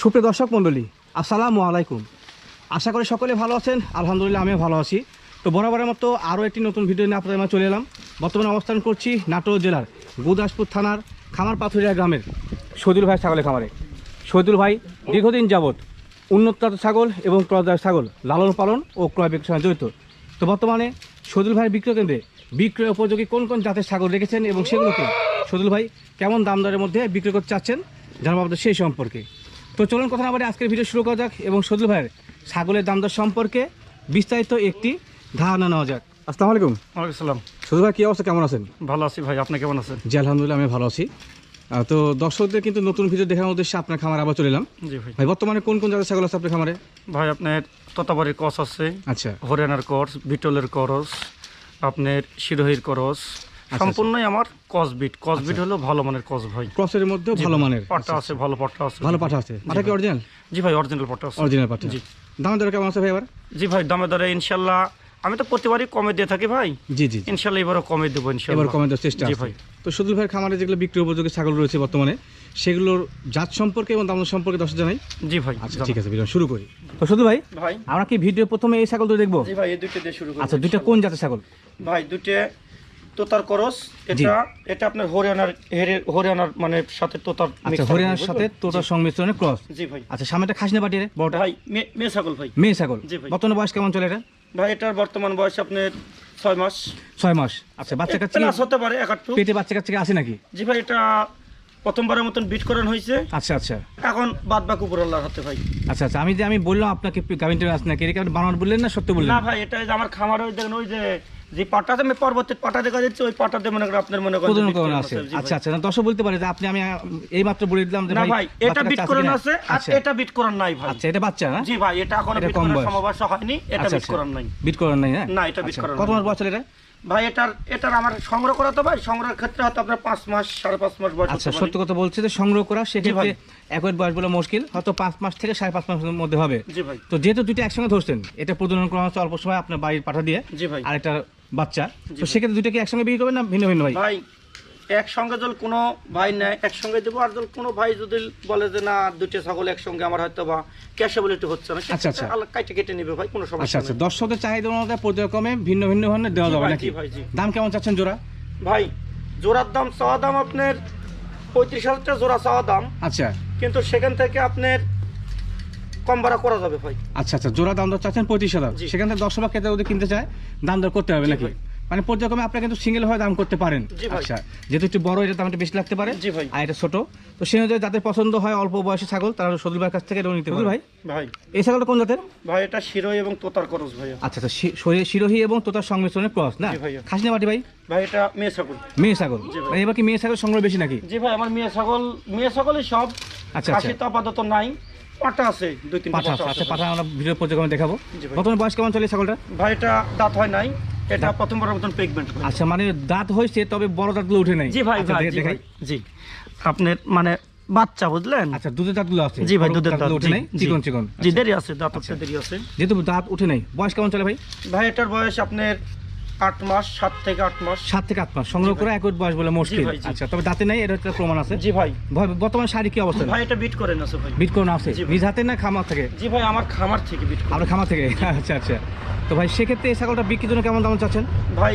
সুপ্রিয় দর্শক মণ্ডলী, আসসালামু আলাইকুম। আশা করি সকলে ভালো আছেন, আলহামদুলিল্লাহ আমিও ভালো আছি। তো বরাবরের মতো আরও একটি নতুন ভিডিও নিয়ে আপনাদের মাঝে চলে এলাম। বর্তমানে অবস্থান করছি নাটোর জেলার গুদাসপুর থানার খামার পাথুরিয়া গ্রামের শহীদুল ভাই ছাগলের খামারে। শহীদুল ভাই দীর্ঘদিন যাবৎ উন্নত ছাগল এবং ক্রয় ছাগল লালন পালন ও ক্রয় বিক্রয়ের সঙ্গে জড়িত। তো বর্তমানে শহীদুল ভাইয়ের বিক্রয় কেন্দ্রে বিক্রয় উপযোগী কোন কোন জাতের ছাগল রেখেছেন এবং সেগুলোকে শহীদুল ভাই কেমন দাম দরের মধ্যে বিক্রয় করতে চাচ্ছেন জানাব সেই সম্পর্কে। তো চলুন কথা না বলে আজকের ভিডিও শুরু করা যাক এবং সদুল ভাইয়ের ছাগলের দাম দর সম্পর্কে বিস্তারিত একটি ধারণা নেওয়া যাক। আসসালামু আলাইকুম। ওয়ালাইকুম সালাম। সদুল ভাই কী অবস্থা? কেমন আছেন? ভালো আছি ভাই আপনি কেমন আছেন? জি আলহামদুলিল্লাহ আমি ভালো আছি। তো দর্শকদের কিন্তু নতুন ভিডিও দেখার উদ্দেশ্যে আপনার খামার আবার চলে এলাম। জি ভাই। ভাই বর্তমানে কোন কোন জাতের ছাগল আছে আপনার খামারে? ভাই আপনার ততাবাড়ির কস আছে আচ্ছা। হরিয়ানার করস বিটলের করস আপনার শিরোহির করস সম্পূর্ণই আমার কস বিট কস বিট হলো ভালো মানের কস ভাই। ক্রসের মধ্যেও ভালো মানের। পাট্টা আছে ভালো পাট্টা আছে। ভালো পাঠা আছে। পাঠা কি অরিজিনাল জি ভাই অরিজিনাল পাট্টা আছে। অরিজিনাল পাঠা জি। দাম দর কেমন আছে ভাই এবার? জি ভাই দামে দরে ইনশাল্লাহ আমি তো প্রতিবারই কমে দিয়ে থাকি ভাই। জি জি। ইনশাল্লাহ এবারও কমে দেবো এবার ইনশাল্লাহ কমে দেওয়ার চেষ্টা জি ভাই। তো সদুল ভাই খামারে যেগুলো বিক্রি উপযোগী ছাগল রয়েছে বর্তমানে সেগুলোর জাত সম্পর্কে এবং দাম সম্পর্কে দর্শক জানাই। জি ভাই আচ্ছা ঠিক আছে ভিডিও শুরু করি। তো শুধু ভাই ভাই। আমরা কি ভিডিও প্রথমে এই ছাগল দুটো দেখব? জি ভাই এই দুটো দিয়ে শুরু করব আচ্ছা দুইটা কোন জাতের ছাগল? ভাই দুটো তোতার করস এটা এটা আপনার হরিয়ানার হরিয়ানার মানে সাথে তোতার আচ্ছা হরিয়ানার সাথে তোতার সংমিশ্রণে ক্রস। জি ভাই। আচ্ছা সামনেটা খাসনে বাটিয়ে বড়টা। ভাই মেয়ে ছাগল ভাই। মেয়ে ছাগল। জি ভাই। বর্তমানে বয়স কেমন চলে এটা? ভাই এটার বর্তমান বয়স আপনার ছয় মাস। ছয় মাস। আচ্ছা বাচ্চা কাচ্চা প্লাস হতে পারে একাত্তর পেটে বাচ্চা কাচ্চা আছে নাকি? জি ভাই এটা প্রথমবারের মতন বিট করান হয়েছে। আচ্ছা আচ্ছা। এখন বাদ বাকি উপর আল্লাহর হাতে ভাই। আচ্ছা আচ্ছা আমি যে আমি বললাম আপনাকে গাভিনটা আছে নাকি এটা আপনি বললেন না সত্য বললেন? না ভাই এটা যে আমার খামার ওই দেখেন ওই যে যে পাটাতে আমি পরবর্তী পাটা দেখা যাচ্ছে ওই পাটাতে মনে করেন আপনার মনে করেন করানো আছে। আচ্ছা আচ্ছা না দর্শক বলতে পারে যে আপনি আমি এই মাত্র বলে দিলাম যে ভাই এটা বিট করান আছে আর আচ্ছা। এটা বিট করান নাই ভাই। আচ্ছা এটা বাচ্চা না? জি ভাই এটা এখনও বিট করার। হয়নি এটা আচ্ছা বিট আচ্ছা নাই। বিট করার নাই হ্যাঁ? না, এটা বিট করার কত মাস বয়স এটা? ভাই এটার এটার আমার সংগ্রহ করা তো ভাই সংগ্রহের ক্ষেত্রে হয়তো আপনার পাঁচ মাস সাড়ে পাঁচ মাস বয়স আচ্ছা সত্য কথা বলছি যে সংগ্রহ করা সেক্ষেত্রে। একই বয়স বলে মুশকিল হয়তো পাঁচ মাস থেকে সাড়ে পাঁচ মাসের মধ্যে হবে। জি ভাই। তো যেহেতু দুইটা একসঙ্গে ধরছেন এটা প্রজনন করা হচ্ছে অল্প সময় আপনার বাড়ির পাঠা দিয়ে জি ভাই। আর একটা বাচ্চা। তো সেক্ষেত্রে দুটো কি একসঙ্গে বিক্রি করবেন না ভিন্ন ভিন্ন ভাই? ভাই একসঙ্গে যদি কোনো ভাই নেয় একসঙ্গে দেবো। আর যদি কোনো ভাই যদি বলে যে না দুটো ছাগল একসঙ্গে আমার হয়তো বা ক্যাশেবিলিটি হচ্ছে না আচ্ছা, আচ্ছা। আলাদা কাইটে কেটে নেবে ভাই কোনো আচ্ছা সমস্যা আচ্ছা নেই। দর্শকদের চাহিদা অনুযায়ী পর্যায়ক্রমে ভিন্ন ভিন্ন ধরনের দেওয়া যাবে নাকি? দাম কেমন চাচ্ছেন জোড়া? ভাই জোড়ার দাম চাওয়া দাম আপনার পঁয়ত্রিশ হাজার টাকা জোড়া চাওয়া দাম। আচ্ছা। কিন্তু সেখান থেকে আপনার কম ভাড়া করা যাবে ভাই। আচ্ছা আচ্ছা। জোড়া দাম দর চাচ্ছেন পঁয়ত্রিশ হাজার। সেখান থেকে দশ টাকা যদি কিনতে চায় দাম দর করতে হবে নাকি? ভাই। মানে পর্যায়ক্রমে আপনি কিন্তু সিঙ্গেল হয়ে দাম করতে পারেন। আচ্ছা যেহেতু একটু বড় এটা দাম একটু বেশি লাগতে পারে। আর এটা ছোট। তো সেই অনুযায়ী যাদের পছন্দ হয় অল্প বয়সী ছাগল তারা সদুল ভাইয়ের কাছ থেকে এটাও নিতে পারে। ভাই। ভাই। এই ছাগলটা কোন জাতের? ভাই এটা শিরোই এবং তোতার করস ভাই আচ্ছা আচ্ছা শিরোহী এবং তোতার সংমিশ্রণের ক্রস না। খাসনি বাটি ভাই? ভাই এটা মেয়ে ছাগল। মেয়ে ছাগল। মানে এবার কি মেয়ে ছাগল সংগ্রহ বেশি নাকি? জি ভাই আমার মেয়ে ছাগল মেয়ে ছাগলই সব। আচ্ছা খাসি আচ্ছা। তো আপাতত নাই। পাটা আছে দুই তিন পাঠা আচ্ছা আছে। পাঠা আমরা ভিডিও পর্যায়ক্রমে দেখাবো। বর্তমানে বয়স কেমন চলে ছাগলটা ভাই এটা দাঁত হয় নাই। এটা প্রথমবার মতন পেগমেন্ট আচ্ছা মানে দাঁত হয়েছে তবে বড় দাঁতগুলো উঠে নাই। জি ভাই আচ্ছা, দেখাই। জি। আপনার মানে বাচ্চা বুঝলেন? আচ্ছা দুধের দাঁতগুলো আছে। জি ভাই দুধের দাঁত উঠে নাই। চিকন চিকন। জি দেরি আছে দাঁত উঠতে দেরি আছে। যেহেতু দাঁত উঠে নাই বয়স কেমন চলে ভাই? ভাই এটার বয়স আপনার আট মাস সাত থেকে আট মাস। সাত থেকে আট মাস। সংগ্রহ করে একই বয়স বলে মুশকিল। আচ্ছা তবে দাঁতে নাই? এটা হচ্ছে প্রমাণ আছে? জি ভাই। ভাই, বর্তমানে শাড়ি কি অবস্থা? ভাই এটা বিট করেন আছে ভাই। বিট করুন আছে? জি ভাই। নিজ হাতে না খামার থেকে? জি ভাই আমার খামার থেকে বিট করে। আপনার খামার থেকে? আচ্ছা আচ্ছা। তো ভাই সেক্ষেত্রে এই ছাগলটা বিক্রির জন্য কেমন দাম চাচ্ছেন? ভাই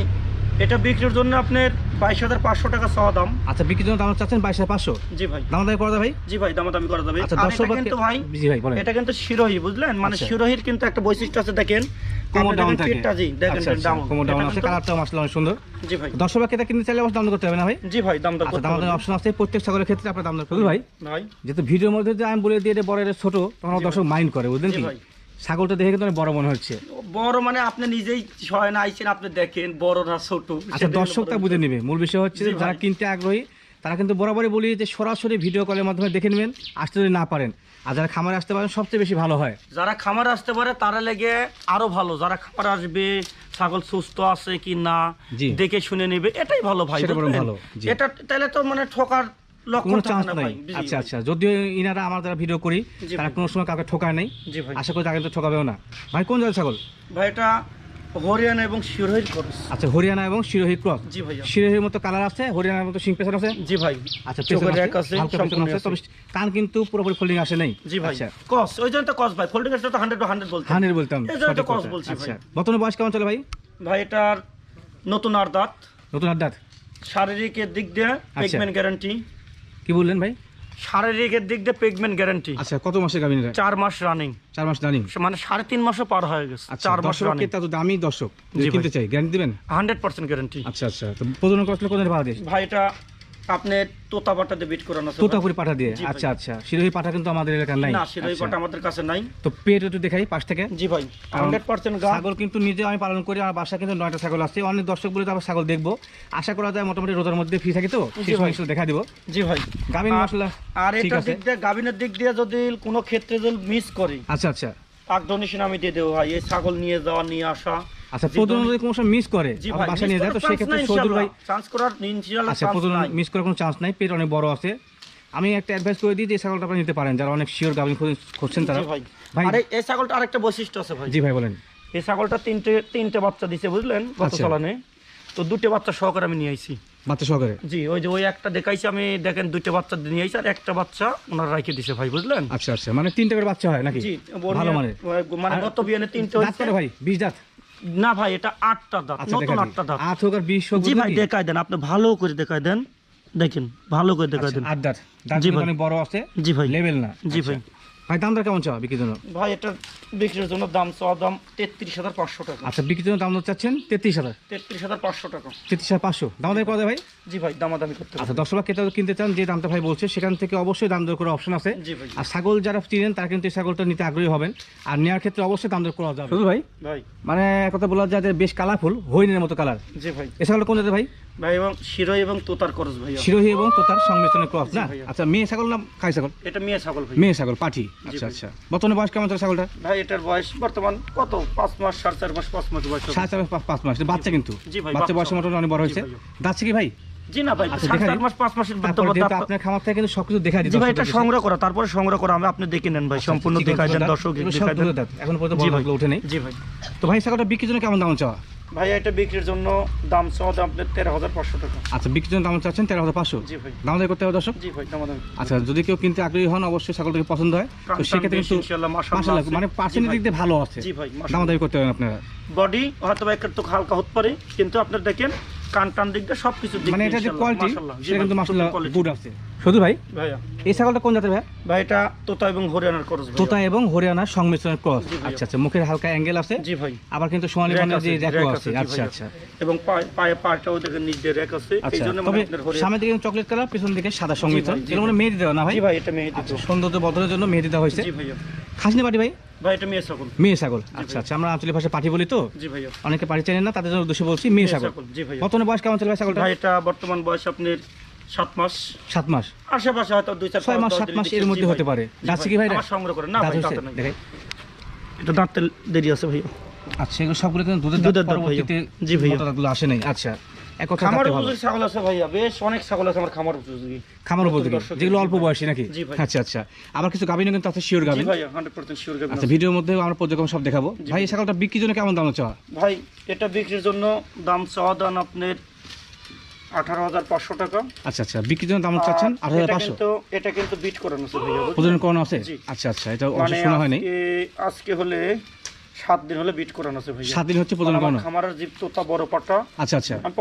এটা বিক্রির জন্য আপনার বাইশ হাজার পাঁচশো টাকা চাওয়া দাম। আচ্ছা বিক্রির জন্য দাম চাচ্ছেন বাইশ হাজার পাঁচশো? জি ভাই। দাম দাম করা ভাই জি ভাই দামাদামি করা যাবে। আচ্ছা দর্শক কিন্তু ভাই জি ভাই এটা কিন্তু শিরোহী বুঝলেন? মানে আচ্ছা। শিরোহির কিন্তু একটা বৈশিষ্ট্য আছে দেখেন। কোমর আপনি ডাউন দেখেন থাকে। জি দেখেন আচ্ছা আচ্ছা ডাউন কোমর ডাউন আছে কালারটাও মাসলে অনেক সুন্দর। জি ভাই। দর্শক এটা কিনতে চাইলে অবশ্য দাম করতে হবে না ভাই? জি ভাই দাম দর আচ্ছা করতে দাম অপশন আছে প্রত্যেক ছাগলের ক্ষেত্রে আপনার দাম দর করবে ভাই। ভাই যেহেতু ভিডিওর মধ্যে যে আমি বলে দিয়ে বড় এটা ছোট তখন দর্শক মাইন্ড করে বুঝলেন কি? ভাই। ছাগলটা দেখে কিন্তু বড় মনে হচ্ছে। বড় মানে আপনি নিজেই ছয় না আইছেন আপনি দেখেন বড় না ছোট আচ্ছা দর্শকটা বুঝে নেবে। মূল বিষয় হচ্ছে যারা কিনতে আগ্রহী তারা কিন্তু বরাবরই বলি যে সরাসরি ভিডিও কলের মাধ্যমে দেখে নেবেন আসতে যদি না পারেন। আর যারা খামারে আসতে পারেন সবচেয়ে বেশি ভালো হয়। যারা খামারে আসতে পারে তারা লেগে আরও ভালো। যারা খামার আসবে ছাগল সুস্থ আছে কি না। দেখে শুনে নেবে এটাই ভালো ভাই? ভালো, এটা তাহলে তো মানে ঠকার আচ্ছা আচ্ছা যদিও ইনারা আমার ভিডিও করি তারা কোনো সময় কাউকে ঠকায় নাই। আশা করি তাকে তো ঠকাবেও না। ভাই কোন জাতের ছাগল? ভাই এটা হরিয়ানা এবং শিরোহির খরচ আচ্ছা হরিয়ানা এবং ক্রস জি শিরোহির মতো কালার আছে হরিয়ানার মতো সিং পেছন আছে? জি ভাই। আচ্ছা চোখের রেক আছে, সম্পূর্ণ আছে আছে। তবে কান কিন্তু পুরোপুরি ফোল্ডিং আসে নাই। জি ভাই। আচ্ছা। কস ওই জন্য তো ভাই ফোল্ডিং তো বলতাম এই জন্য তো সঠিক কস বলছি ভাই। বর্তমানে বয়স কেমন চলে ভাই? ভাই এটার নতুন আর দাঁত নতুন আড্ডাত শারীরিকের দিক দিয়ে। গ্যারান্টি কি বললেন ভাই? শারীরিকের দিক দিয়ে পেগমেন্ট গ্যারান্টি আচ্ছা কত মাসের গাভিন চার মাস রানিং চার মাস রানিং মানে সাড়ে তিন মাসও পার হয়ে গেছে আচ্ছা চার মাস রানিং তা তো দামি দর্শক জি কিনতে চাই গ্যারান্টি দিবেন? হান্ড্রেড পার্সেন্ট গ্যারান্টি আচ্ছা আচ্ছা তো প্রজনন করলে ভাড়া বাংলাদেশ ভাই এটা আপনি তোতা বাটাতে বিট করানো আছে। তোতাপুরি পাঠা দিয়ে? আচ্ছা আচ্ছা। শিরোহী পাঠা কিন্তু আমাদের এলাকার নাই। না সেটাই আচ্ছা। পাটা আমাদের কাছে নাই। তো পেট একটু দেখাই পাশ থেকে। জি ভাই হান্ড্রেড পার্সেন্ট গা। ছাগল কিন্তু নিজে আমি পালন করি আমার বাসা কিন্তু নয়টা ছাগল আছে। অনেক দর্শক বলে আবার ছাগল দেখব। আশা করা যায় মোটামুটি রোজার মধ্যে ফ্রি থাকি তো? সেই সময় একটু দেখা দিব। জি ভাই। আর- মশলা আর আছে। দিক দিয়ে গাভিনের দিক দিয়ে যদি কোনো ক্ষেত্রে যদি মিস করি আচ্ছা আচ্ছা। তার ডোনেশন আমি দিয়ে দেবো ভাই। এই ছাগল নিয়ে যাওয়া নিয়ে আসা আচ্ছা প্রজনন যদি কোনো সময় মিস করে বাসা নিয়ে যায় তো সেক্ষেত্রে সৌদুর ভাই চান্স করার আচ্ছা প্রজনন মিস করার কোনো চান্স নাই পেট অনেক বড় আছে। আমি একটা অ্যাডভাইস করে দিই যে ছাগলটা আপনারা নিতে পারেন যারা অনেক শিওর গাভিন খুঁজছেন তারা। ভাই। আরে এই ছাগলটা আরেকটা বৈশিষ্ট্য আছে ভাই। জি ভাই বলেন। এই ছাগলটা তিনটে তিনটে বাচ্চা দিছে বুঝলেন? গত আচ্ছা। চালানে তো দুটো বাচ্চা সহকারে আমি নিয়ে আইছি। বাচ্চা সহকারে? জি ওই যে ওই একটা দেখাইছি আমি দেখেন দুটো বাচ্চা নিয়ে আইছি আর একটা বাচ্চা ওনার রাখে দিছে ভাই বুঝলেন? আচ্ছা আচ্ছা। মানে তিনটা করে বাচ্চা হয় নাকি? জি ভালো মানের। মানে গত বিয়ানে তিনটে হয়েছে। ভাই বিশ দাঁত। না ভাই এটা আটটা দাঁত আচ্ছা নতুন আটটা দাঁত। আট হোক আর বিশ হোক জি ভাই দেখাই দেন আপনি ভালো করে দেখাই দেন। দেখেন ভালো করে দেখাই আচ্ছা, দেন। আট দাঁত। জি ভাই। অনেক বড় আছে জি ভাই। লেভেল না। জি আচ্ছা। ভাই ভাই দাম দর কেমন চাওয়া বিক্রির জন্য? ভাই এটা বিক্রির জন্য দাম চাওয়া দাম তেত্রিশ হাজার পাঁচশো টাকা। আচ্ছা বিক্রির জন্য দাম দর চাচ্ছেন তেত্রিশ হাজার? তেত্রিশ হাজার পাঁচশো টাকা। তেত্রিশ হাজার পাঁচশো। দাম দর কত ভাই? জি ভাই দামাদামি করতে আচ্ছা দশ টাকা কেটে কিনতে চান যে দামটা ভাই বলছে সেখান থেকে অবশ্যই দাম দর করার অপশন আছে। জি ভাই। আর ছাগল যারা চিনেন তারা কিন্তু এই ছাগলটা নিতে আগ্রহী হবেন। আর নেওয়ার ক্ষেত্রে অবশ্যই দাম দর করা যাবে। ভাই? ভাই। মানে কথা বলা যায় যে বেশ কালারফুল হরিণের মতো কালার জি ভাই। এ ছাগলটা কোন জাতের ভাই? ভাই এবং শিরোই এবং তোতার করস ভাইয়া। শিরোহী এবং তোতার সংমিশ্রণের ক্রস না? আচ্ছা মেয়ে ছাগল না খাই ছাগল? এটা মেয়ে ছাগল ভাই মেয়ে ছাগল পাঠি। আচ্ছা আচ্ছা। বর্তমানে বয়স কেমন চলে ছাগলটা ভাই এটার বয়স বর্তমান কত? পাঁচ মাস সাড়ে চার মাস পাঁচ মাস বয়স সাড়ে চার মাস, পাঁচ- পাঁচ মাস বাচ্চা কিন্তু। বাচ্চা। বয়সের মোটামুটি অনেক বড় হয়েছে। জি যাচ্ছে কি ভাই? জি না ভাই আচ্ছা, সাড়ে দেখাই চার দিন। মাস পাঁচ মাসের তারপরে আপনার খামার থেকে কিন্তু সবকিছু দেখা দিতে ভাই এটা সংগ্রহ করা। তারপরে সংগ্রহ করা আমি আপনি দেখে নেন ভাই সম্পূর্ণ দেখাই দেন দর্শক এখন পর্যন্ত ওঠে নেই। জি ভাই। তো ভাই ছাগলটা বিক্রির জন্য কেমন দাম চাওয়া? ভাই এটা বিক্রির জন্য দাম চাওয়া দাম তেরো হাজার পাঁচশো টাকা। আচ্ছা বিক্রির জন্য দাম চাচ্ছেন তেরো হাজার পাঁচশো? জি ভাই। দাম দাম করতে হবে দর্শক? জি ভাই দাম আচ্ছা যদি কেউ কিনতে আগ্রহী হন অবশ্যই ছাগলটাকে পছন্দ হয়। তো সেক্ষেত্রে কিন্তু মাশাআল্লাহ মানে পার্সেন্টেজ দিক দিয়ে ভালো আছে। জি ভাই দাম দাবি করতে হবে আপনারা। বডি হয়তো বা একটু হালকা হতে পারে কিন্তু আপনার দেখেন কান টান দিক দিয়ে সব কিছু মানে এটা যে কোয়ালিটি সেটা কিন্তু quality। গুড আছে। শুধু ভাই? ভাইয়া। এই ছাগলটা কোন জাতের ভাই ভাই এটা তোতা এবং হরিয়ানার করস ভাই তোতা এবং হরিয়ানার সংমিশ্রণের ক্রস। আচ্ছা আচ্ছা মুখের হালকা অ্যাঙ্গেল আছে? জি ভাই। আবার কিন্তু সোনালী বর্ণের যে আছে। আচ্ছা আচ্ছা। এবং পায়ে- পাটাও দেখেন নিচ আছে। এই আচ্ছা জন্য মানে হরিয়ানা দিকে চকলেট কালার পিছন দিকে সাদা সংমিশ্রণ। ভাই, এগুলো মানে মেহেদি দেওয়া না ভাই? জি ভাই এটা মেয়ে আচ্ছা সৌন্দর্য বদলের জন্য মেহেদি দেওয়া হয়েছে। জি ভাইয়া। খাসনি পাটি ভাই? ভাই এটা মেয়ে সকল মেয়ে ছাগল? আচ্ছা আচ্ছা আমরা আঞ্চলিক ভাষায় পাটি বলি তো? জি ভাইয়া অনেকে পাটি চেনেন না তাদের জন্য উদ্দেশ্যে বলছি মেয়ে ছাগল। জি ভাইয়া বর্তমানে বয়স কেমন চলে ছাগলটা ভাই এটা বর্তমান বয়স আপনার সাত মাস। সাত মাস। আশেপাশে হয়তো দুই চার ছয় মাস সাত মাস এর মধ্যে হতে পারে। জি যাচ্ছে কি ভাই সংগ্রহ করে না দাঁত ভাই হয়েছে? দাঁতে নাই। দেখাই। এটা দাঁতে দেরি আছে ভাইয়া আচ্ছা এগুলো সবগুলো কিন্তু দুধের দুধের ভাইয়া। পরবর্তীতে জি ভাইয়া। আসে নাই। আচ্ছা। এক কথা খামার উপযোগী ছাগল আছে ভাইয়া বেশ অনেক ছাগল আছে আমার খামার উপযোগী। খামার উপযোগী। যেগুলো অল্প বয়সী নাকি? আচ্ছা আচ্ছা। আবার কিছু গাভিনও কিন্তু আছে শিওর শিওর আচ্ছা ভিডিওর মধ্যে আমরা পর্যক্রম সব দেখাবো। ভাই এই ছাগলটা বিক্রির জন্য কেমন দাম চাওয়া? ভাই এটা বিক্রির জন্য দাম চাওয়া দাম আপনার আঠারো হাজার পাঁচশো টাকা। আচ্ছা আচ্ছা বিক্রির জন্য দাম চাচ্ছেন আট হাজার এটা পাঁচশো? কিন্তু এটা কিন্তু বিট করানো আছে প্রযোজন করানো আছে? আচ্ছা আচ্ছা এটা মানে শোনা হয়নি। আজকে হলে সাত দিন হলে বিট করানো আছে ভাইয়া। সাত দিন হচ্ছে করানো? খামারের জীব তোতা বড় পাটা আচ্ছা আচ্ছা। আমি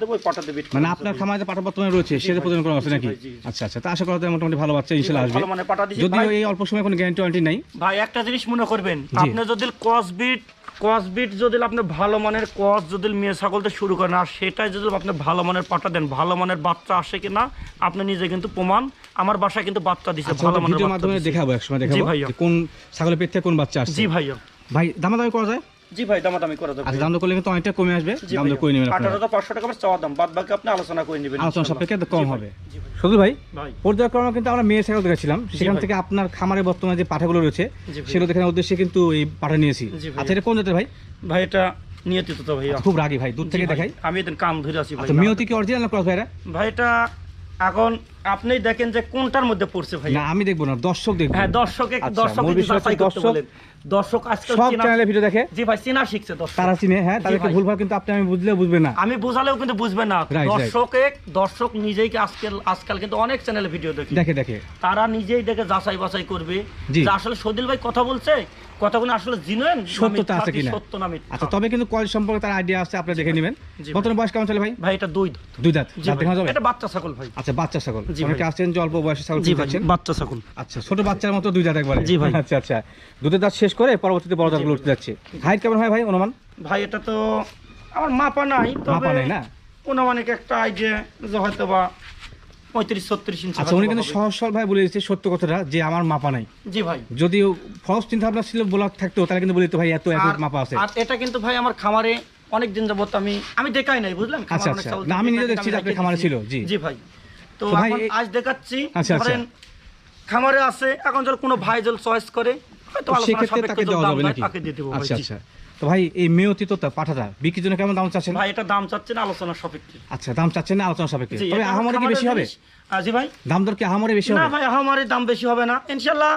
দেবো ওই পাটাতে বিট মানে আপনার খামারে পাটা বর্তমানে রয়েছে সেটা ভাই। করানো আছে নাকি? ভাই। আচ্ছা আচ্ছা তা আশা করা যায় মোটামুটি ভালো বাচ্চা ইনশাল্লাহ আসবে। মানে পাটা দিছি। যদিও এই অল্প সময় কোনো গ্যারান্টি ওয়ারেন্টি নাই। ভাই একটা জিনিস মনে করবেন আপনি যদি কসবিট যদি আপনি ভালো মানের কস যদি মেয়ে ছাগলতে শুরু করেন আর সেটাই যদি আপনি ভালো মানের পাটা দেন ভালো মানের বাচ্চা আসে কিনা আপনি নিজে কিন্তু প্রমাণ। আমার বাসায় কিন্তু বাচ্চা দিছে আচ্ছা ভালো মানের মাধ্যমে দেখাবো একসময় দেখাবো। কোন ছাগলের পেট থেকে কোন বাচ্চা আসছে। জি ভাইয়া। ভাই দামাদামি করা যায়? জি ভাই দামাদামি করে দেবো আচ্ছা দাম করলে কিন্তু অনেকটা কমে আসবে। দাম দর করে নেবেন আঠারো হাজার পাঁচশো টাকা আমার চাওয়া দাম। বাদ বাকি আপনি আলোচনা করে নেবেন আলোচনা। সাপেক্ষে কম হবে। জি ভাই, ভাই ভাই। পর্যায়ক্রমে কিন্তু আমরা মেয়ে ছাগল দেখেছিলাম সেখান থেকে আপনার খামারে বর্তমানে যে পাঠাগুলো রয়েছে সেগুলো দেখানোর উদ্দেশ্যে কিন্তু এই পাঠা নিয়েছি। আচ্ছা এটা কোন জাতের ভাই? ভাই এটা নিয়তিত তো ভাইয়া। খুব রাগি ভাই দূর থেকে দেখাই। আমি এদিন কাম ধরে আছি ভাই আচ্ছা মেয়তি কি অরিজিনাল ক্রস ভাইরা ভাই এটা এখন আপনি দেখেন যে কোনটার মধ্যে পড়ছে ভাই না আমি দেখব না দর্শক দেখব। হ্যাঁ দর্শকে আচ্ছা, দর্শক দর্শক- আজকাল সব চ্যানেলে ভিডিও দেখে? জি ভাই চেনা শিখছে দর্শক। তারা চিনে হ্যাঁ? তাদেরকে ভুলভাল কিন্তু আপনি আমি বুঝলেও বুঝবে না। আমি বোঝালেও কিন্তু বুঝবে না. দর্শকে দর্শক নিজেই কি আজকাল আজকাল কিন্তু অনেক চ্যানেলে ভিডিও দেখে। দেখে দেখে। তারা নিজেই দেখে যাচাই বাছাই করবে। যে আসলে সদিল ভাই কথা বলছে? কথাগুলো আসলে জিনুইন সত্যতা আছে কিনা? সত্য না মিথ্যা। আচ্ছা তবে কিন্তু কল সম্পর্কে তার আইডিয়া আছে আপনি দেখে নেবেন। বর্তমানে বয়স কেমন চলে ভাই? ভাই এটা দুই দুই দাঁত। দাঁত যাবে? এটা বাচ্চা ছাগল ভাই। আচ্ছা বাচ্চা ছাগল। অনেকে আসছেন যে অল্প বয়সে ছাগল জি বাচ্চা ছাগল। আচ্ছা ছোট বাচ্চার মতো দুই দাঁত একবারে। জি ভাই। আচ্ছা আচ্ছা। দুধের দাঁত শেষ করে পরবর্তীতে বড় দাঁতগুলো উঠতে যাচ্ছে। হাইট কেমন হয় ভাই অনুমান? ভাই এটা তো আমার মাপা নাই তবে মাপা নাই না? অনুমানিক একটা আইডিয়া যে হয়তো বা পঁয়ত্রিশ ছত্রিশ ইঞ্চি আচ্ছা উনি কিন্তু। সহজ সরল ভাই বলে দিচ্ছে সত্য কথাটা যে আমার মাপা নাই। জি ভাই। যদি ফলস চিন্তা ভাবনা ছিল বলার থাকতো তাহলে কিন্তু বলিত ভাই এত এত মাপা আছে। আর এটা কিন্তু ভাই আমার খামারে অনেক দিন যাবত আমি আমি দেখাই নাই বুঝলেন? আচ্ছা, আচ্ছা। না, আমি নিজে দেখছি আপনার খামারে ছিল, জি। জি ভাই। তো আজ দেখাচ্ছি আচ্ছা, আচ্ছা। ধরেন খামারে আছে এখন যদি কোনো ভাই যদি চয়েস করে হয়তো আলোচনা সাপেক্ষে তাকে দেওয়া দাম যাবে দেয়, নাকি? তাকে দিয়ে দেবো আচ্ছা আচ্ছা। তো ভাই এই মেয়তি তোতা পাঠাটা বিক্রির জন্য কেমন দাম চাচ্ছেন? ভাই এটা দাম চাচ্ছেন আলোচনা সাপেক্ষে। আচ্ছা দাম চাচ্ছেন না আলোচনা সাপেক্ষে। তবে আহামরি কি বেশি হবে? জিনিস। আহ, জি ভাই। দাম দর কি আহামরি বেশি হবে? না ভাই আমারই দাম বেশি হবে না। ইনশাল্লাহ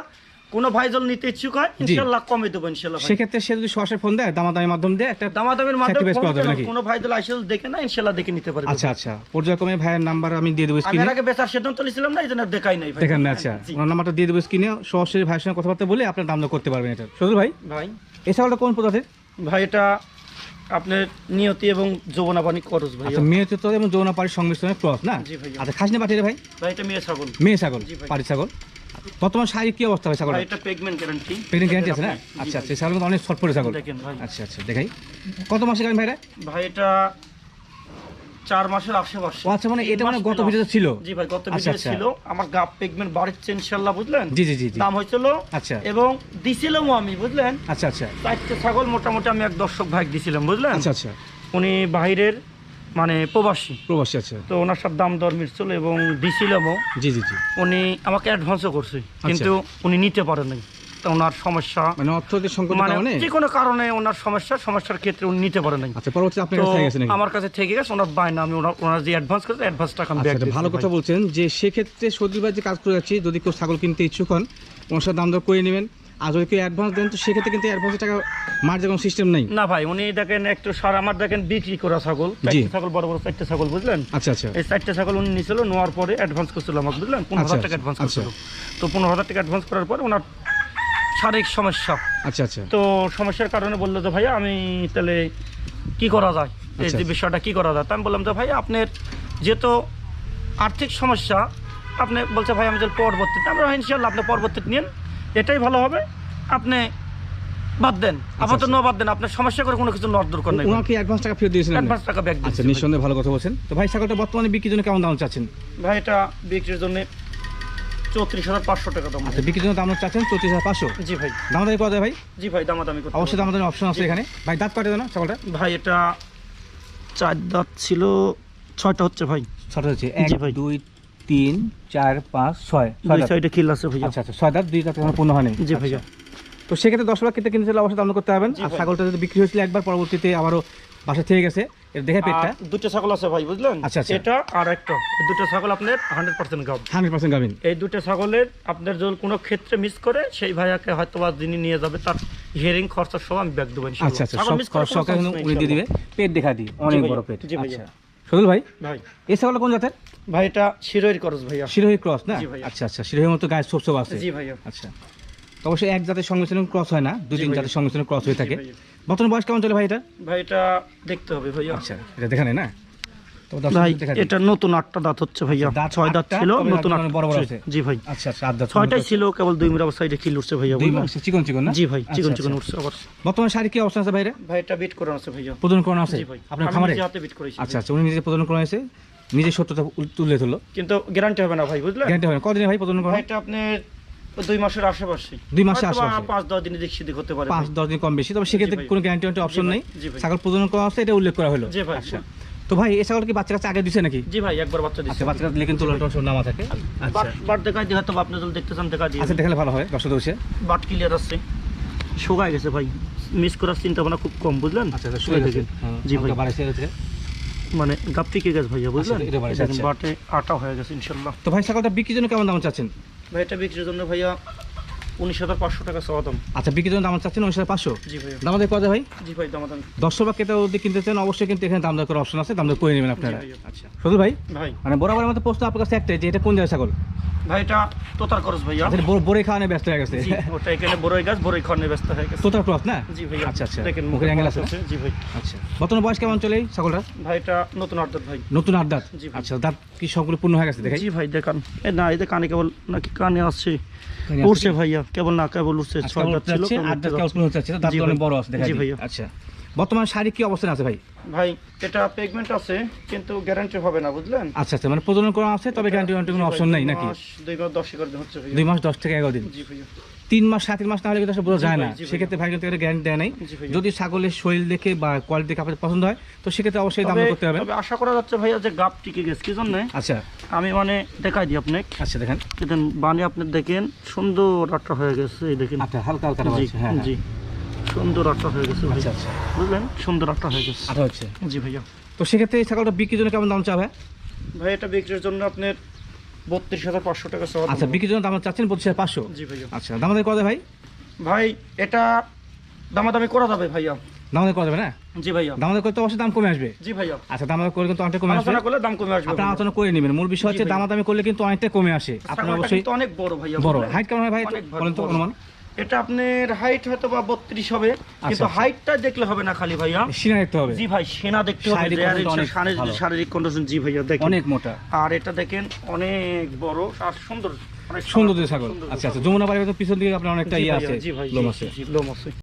কোনো ভাই যদি নিতে ইচ্ছুক হয় ইনশাল্লাহ কমে দেবো ইনশাল্লাহ ভাই। সেক্ষেত্রে সে যদি সরাসরি ফোন দেয় দামাদামির মাধ্যম দিয়ে একটা দামাদামের মাধ্যমে ফোন করে নাকি? কোনো ভাই যদি আইসেল দেখে না ইনশাল্লাহ দেখে নিতে পারবে। আচ্ছা আচ্ছা। পর্যায়ক্রমে ভাইয়ের নাম্বার আমি দিয়ে দেবো আমি স্ক্রিনে এর আগে বেচার সিদ্ধান্ত নিয়েছিলাম না এই জন্য দেখাই নাই ভাই। দেখেন না আচ্ছা। ওনার নাম্বারটা দিয়ে দেবো স্ক্রিনে সরাসরি ভাইয়ের সঙ্গে কথাবার্তা বলে আপনার দাম দর করতে পারবেন এটা। সজল ভাই ভাই। এই ছাগলটা কোন প্রজাতির? ভাই এটা আপনার নিয়তি এবং যৌবনাবানি করস ভাই। আচ্ছা মেয়েতে তো এবং যৌনা পাড়ির সংমিশ্রণের ক্রস না? জি ভাই। আচ্ছা খাসনি পাঠিয়ে ভাই? ভাই এটা মেয়ে ছাগল। মেয়ে ছাগল জি ভাই। ছাগল। বর্তমান শারীরিক কি অবস্থা ভাই ছাগল ভাই এটা পেগমেন্ট গ্যারান্টি প্রেগনেন্ট গ্যারান্টি আছে না? আচ্ছা আচ্ছা ছাগল কিন্তু অনেক শর্ট পড়ে ছাগল। দেখেন ভাই। আচ্ছা আচ্ছা দেখাই। কত মাসে গান ভাইরা? ভাই এটা চার মাসের আশেপাশে। আচ্ছা মানে এটা মানে গত ভিডিওতে ছিল? জি ভাই গত আচ্ছা, ভিডিও আচ্ছা। ছিল। আমার গাপ পেগমেন্ট বাড়ছে ইনশাল্লাহ বুঝলেন? জি জি জি দাম হয়েছিল আচ্ছা। এবং দিছিলামও আমি বুঝলেন? আচ্ছা আচ্ছা। চারটে ছাগল মোটামুটি আমি এক দর্শক ভাই দিছিলাম বুঝলেন? আচ্ছা আচ্ছা। উনি বাইরের মানে প্রবাসী। প্রবাসী আচ্ছা। তো ওনার সাথে দাম দর মিলছিল এবং দিছিলামও। জি জি জি। উনি আমাকে অ্যাডভান্সও করছে কিন্তু উনি নিতে পারেন নাই। ওনার সমস্যা। মানে অর্থনৈতিক সংকটের মানে যে কোনো কারণে ওনার সমস্যা সমস্যার ক্ষেত্রে উনি নিতে পারেন নাই। আচ্ছা পরবর্তী আপনার কাছে গেছে নাকি? আমার কাছে থেকে গেছে ওনার বায়না আমি ওনার ওনার যে অ্যাডভান্স করেছে অ্যাডভান্স টাকা আমি আচ্ছা ব্যাক ভালো কথা বলছেন যে সেক্ষেত্রে সদীপ ভাই যে কাজ করে যাচ্ছি যদি কেউ ছাগল কিনতে ইচ্ছুক হন ওনার সাথে দাম দর করে নেবেন। আর যদি কেউ অ্যাডভান্স দেন তো সেক্ষেত্রে কিন্তু অ্যাডভান্সের টাকা মার কোনো সিস্টেম নেই। না ভাই উনি দেখেন একটু সার আমার দেখেন বিক্রি করা ছাগল ছাগল বড় বড় চারটে ছাগল বুঝলেন? আচ্ছা আচ্ছা। এই চারটে ছাগল উনি নিছিল নেওয়ার পরে অ্যাডভান্স করছিল আমাকে বুঝলেন? পনেরো আচ্ছা, হাজার টাকা অ্যাডভান্স আচ্ছা। করছিল। তো পনেরো হাজার টাকা অ্যাডভান্স করার পর ওনার শারীরিক সমস্যা। আচ্ছা আচ্ছা। তো সমস্যার কারণে বলল যে ভাইয়া আমি তাহলে কি করা যায়? এই আচ্ছা, যে আচ্ছা। বিষয়টা কি করা যায়? তা আমি বললাম যে ভাই আপনার যেহেতু আর্থিক সমস্যা আপনি বলছে ভাই আমি যদি পরবর্তীতে আমরা ইনশাল্লাহ আপনি পরবর্তীতে নিন এটাই ভালো হবে। আপনি বাদ দেন। আপাতত আচ্ছা। ন বাদ দেন আপনার সমস্যা করে কোনো কিছু নেওয়ার দরকার নেই। ওনাকে অ্যাডভান্স টাকা ফেরত দিয়েছিলেন অ্যাডভান্স টাকা ব্যাক আচ্ছা নিঃসন্দেহে ভালো কথা বলছেন। তো ভাই ছাগলটা বর্তমানে বিক্রির জন্য কেমন দাম চাচ্ছেন? ভাই এটা বিক্রির জন্য চৌত্রিশ হাজার পাঁচশো টাকা দাম। আচ্ছা বিক্রির জন্য দাম চাচ্ছেন চৌত্রিশ হাজার পাঁচশো? জি ভাই। করা যায় ভাই? জি ভাই দামাদামি অবশ্যই অপশন আছে এখানে। ভাই দাঁত কাটে না ছাগলটা ভাই এটা চার দাঁত ছিল ছয়টা হচ্ছে ভাই। হচ্ছে। এক ভাই। দুই তিন চার পাঁচ ছয়। ছয় দুই দাঁত। আছে ভাইয়া। আচ্ছা আচ্ছা ছয় দাঁত দুই দাঁত এখনও পূর্ণ হয়নি জি ভাইয়া। তো সেক্ষেত্রে দশ লাখ কিনতে চাইলে অবশ্যই দাম করতে জি আর ছাগলটা যদি বিক্রি হয়েছিল একবার পরবর্তীতে আবারও বাসা থেকে গেছে। এটা দেখে পেটটা। দুটো ছাগল আছে ভাই বুঝলেন? আচ্ছা, আচ্ছা। এটা আর একটা। দুটো ছাগল আপনার হান্ড্রেড পার্সেন্ট গাব হান্ড্রেড পার্সেন্ট গাবিন এই দুটো ছাগলের আপনার যদি কোনো ক্ষেত্রে মিস করে সেই ভাইয়াকে হয়তো বা যিনি নিয়ে যাবে তার হিয়ারিং খরচা আমি ব্যাগ আচ্ছা আচ্ছা উনি দিয়ে দিবে। পেট দেখা দিই অনেক বড় পেট। আচ্ছা। সদুল ভাই ভাই। এই ছাগলটা কোন জাতের? ভাই এটা ভাইয়া। ক্রস না? আচ্ছা আচ্ছা শিরোহীর মতো গায়ে সব সব আছে। জি ভাইয়া। আচ্ছা। অবশ্যই এক জাতের সংমিশ্রণ ক্রস হয় না দুই তিন। জাতের সংমিশ্রণ ক্রস হয়ে থাকে। বর্তমান বয়স কেমন চলে ভাই এটা? ভাই এটা দেখতে হবে ভাইয়া। আচ্ছা এটা দেখা নেই না? তো দর্শক ভাই এটা নতুন আটটা দাঁত হচ্ছে ভাইয়া। ছয় দাঁত ছিল নতুন আটটা বড় বড় হচ্ছে। জি ভাই। আচ্ছা আচ্ছা আট দাঁত ছয়টাই ছিল কেবল দুই মিরাবার সাইডে খিল উঠছে ভাইয়া দুই মাস চিকন চিকন না? জি ভাই চিকন আচ্ছা, চিকন আচ্ছা। উঠছে আবার। বর্তমানে শাড়ি কি অবস্থা আছে ভাই এটা বিট করা আছে ভাইয়া। প্রদান করানো আছে? আপনার খামারে? হাতে বিট করেছি। আচ্ছা আচ্ছা উনি নিজে প্রদান করা হয়েছে নিজে সত্যতা তুলে ধরলো। কিন্তু গ্যারান্টি হবে না ভাই বুঝলেন? গ্যারান্টি হবে না। কতদিনে ভাই প্রদান করা ভাই এটা আপনি দুই মাসের আশেপাশে। দুই মাসের হয়তো আশেপাশে। পাঁচ দশ হতে পারে পাঁচ দশ দিন কম বেশি। তবে সেক্ষেত্রে কোনো গ্যারান্টি অপশন নেই। ছাগল প্রদান করা আছে এটা উল্লেখ করা হলো। জি ভাই। আচ্ছা। তো ভাই এই ছাগল কি বাচ্চা কাছে আগে দিছে নাকি? জি ভাই একবার বাচ্চা আচ্ছা বাচ্চা কাছে লেকিন তোলা সব নামা থাকে। আচ্ছা। বাট দেখাই দিয়ে হয়তো আপনি যদি দেখতে চান দেখা দিয়ে। আচ্ছা দেখালে ভালো হয় দর্শক বসে বাট ক্লিয়ার আছে। শুকায় গেছে ভাই। মিস করার চিন্তা ভাবনা খুব কম বুঝলেন? আচ্ছা গেছে। জি জি ভাই। ভাই বাড়াইছে হচ্ছে। মানে গাপ টিকে গেছে ভাইয়া বুঝলেন। বাটে আটা হয়ে গেছে তো ভাই ছাগলটা বিক্রির জন্য কেমন দাম চাচ্ছেন? ভাই এটা বিক্রির জন্য ভাইয়া উনিশ হাজার পাঁচশো টাকা দাম আচ্ছা বিক্রির জন্য দাম চাচ্ছেন উনিশ হাজার পাঁচশো? জি ভাইয়া। দাম আমাদের কথা ভাই? জি ভাই দামাদাম দশশো বা ক্রেতা যদি কিনতে চান অবশ্যই কিন্তু এখানে দাম দর করার অপশন আছে দাম দর করে নেবেন আপনারা। আচ্ছা। শুধু ভাই ভাই। মানে বরাবরের মতো প্রশ্ন আপনার কাছে একটাই যে এটা কোন জায়গায় ছাগল? ভাই এটা তোতার খরচ ভাইয়া। আচ্ছা বড় খাওয়ানো ব্যস্ত হয়ে গেছে। ওটা এখানে বড়ই গাছ বড়ই খড়নে ব্যস্ত হয়ে গেছে। তোতার ক্রস না? জি ভাইয়া আচ্ছা আচ্ছা। দেখেন মুখের অ্যাঙ্গেল আছে জি ভাই। আচ্ছা। বর্তমান বয়স কেমন চলে ছাগলটা ভাই এটা নতুন অর্ডার ভাই। নতুন আট দাঁত? আচ্ছা দাঁত কি সবগুলো পূর্ণ হয়ে গেছে দেখাই। জি ভাই দেখান এ না এই কানে কেবল নাকি কানে আসছে। উঠছে ভাইয়া কেবল না কেবল উঠছে আচ্ছা, ছয় দাঁত ছিল যাচ্ছে, আট দাঁত কেবল পূর্ণ হতে দাঁত জি অনেক বড় আছে দেখা জি ভাইয়া। আচ্ছা। বর্তমান শাড়ি কি অবস্থান আছে ভাই? ভাই এটা পেগমেন্ট আছে কিন্তু গ্যারান্টি হবে না বুঝলেন? আচ্ছা আচ্ছা মানে প্রজনন করা আছে তবে গ্যারান্টি কোনো অপশন নেই নাকি? দুই মাস দশ এগারো দিন। হচ্ছে দুই মাস দশ থেকে এগারো দিন। জি ভাইয়া। তিন মাস তিন মাস না হলে কিন্তু আসলে বোঝা যায় না। সেক্ষেত্রে ভাই। কিন্তু এটা গ্যারান্টি দেয় নাই। যদি ছাগলের শরীর দেখে বা কোয়ালিটি দেখে আপনাদের পছন্দ হয় তো সেক্ষেত্রে অবশ্যই দাম করতে হবে। আশা করা যাচ্ছে ভাইয়া যে গাপ টিকে গেছে কি জন্য? আচ্ছা। আমি মানে দেখাই দিই আপনাকে। আচ্ছা দেখেন। দেখেন বানে আপনি দেখেন সুন্দর আটটা হয়ে গেছে এই দেখেন। আচ্ছা হালকা হালকা হ্যাঁ হ্যাঁ। জি। সুন্দর আটটা হয়ে গেছে ভাই আচ্ছা আচ্ছা। বুঝলেন? সুন্দর আটটা হয়ে গেছে। আচ্ছা হচ্ছে। জি ভাইয়া। তো সেক্ষেত্রে এই ছাগলটা বিক্রির জন্য কেমন দাম চাবে? ভাই এটা বিক্রির জন্য আপনার বত্রিশ হাজার পাঁচশো টাকা আচ্ছা বিক্রির জন্য দাম চাচ্ছেন হাজার পাঁচশো? জি ভাইয়া। আচ্ছা দাম আমাদের কত ভাই? ভাই এটা দামাদামি করা যাবে ভাইয়া। দাম করা যাবে না? জি ভাইয়া। দাম আমাদের করতে অবশ্যই দাম কমে আসবে। জি ভাইয়া। আচ্ছা দাম আমাদের করে কিন্তু অনেকটা কমে আসবে। আলোচনা করলে দাম কমে আসবে আপনার আলোচনা করে নেবেন। মূল বিষয় হচ্ছে। দামাদামি করলে কিন্তু অনেকটা কমে আসে। আপনার অবশ্যই অনেক বড় ভাইয়া বড়। হাইট কেমন ভাই? বলেন তো অনুমান। এটা আপনার হাইট হয়তো বা বত্রিশ হবে কিন্তু আচ্ছা। হাইটটা দেখলে হবে না খালি ভাইয়া। সেনা দেখতে হবে। জি ভাই সেনা দেখতে হবে শারীরিক। কন্ডিশন জি ভাইয়া দেখেন। অনেক মোটা। আর এটা দেখেন অনেক বড় আর সুন্দর। অনেক সুন্দর ছাগল। আচ্ছা আচ্ছা যমুনা বাড়ির পিছন দিকে আপনার অনেকটা ইয়ে আছে লোম আছে। লোম আছে।